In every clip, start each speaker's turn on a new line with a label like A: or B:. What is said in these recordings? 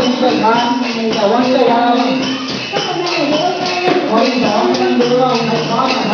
A: ลำไม่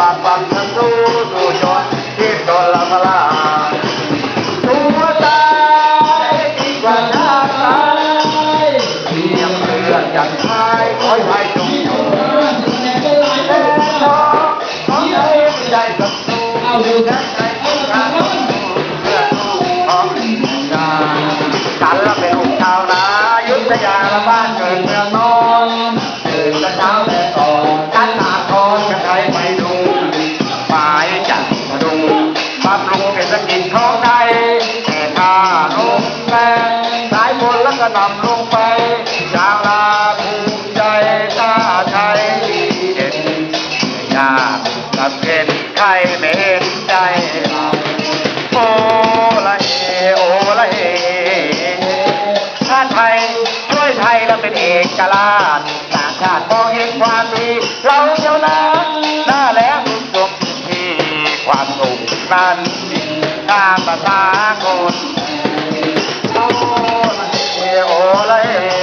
A: องดาวา
B: กปังทันสู้สู้จนที่ตนละพลาตัวตายดีกว่าชาติตายเพียงเรื่อจันทายคอยไทยจงอยู่แต่น้องของไทยใจกับสู้เอาดูกันใจกันเพื่อสู้ของชาฉันละเป็นลูกชาวนายุทธยาละบ้านเกิดเมือง นใครไม่เห็นใจโอละเฮโอละเฮชาติไทยช่วยไทยแล้วเป็นเอกราชต่างชาติมองเห็นความดีเราเจ้านาหน้าแล้วจบที่ความสุขนั้นตามภาษาคนโอละเฮโอละเฮ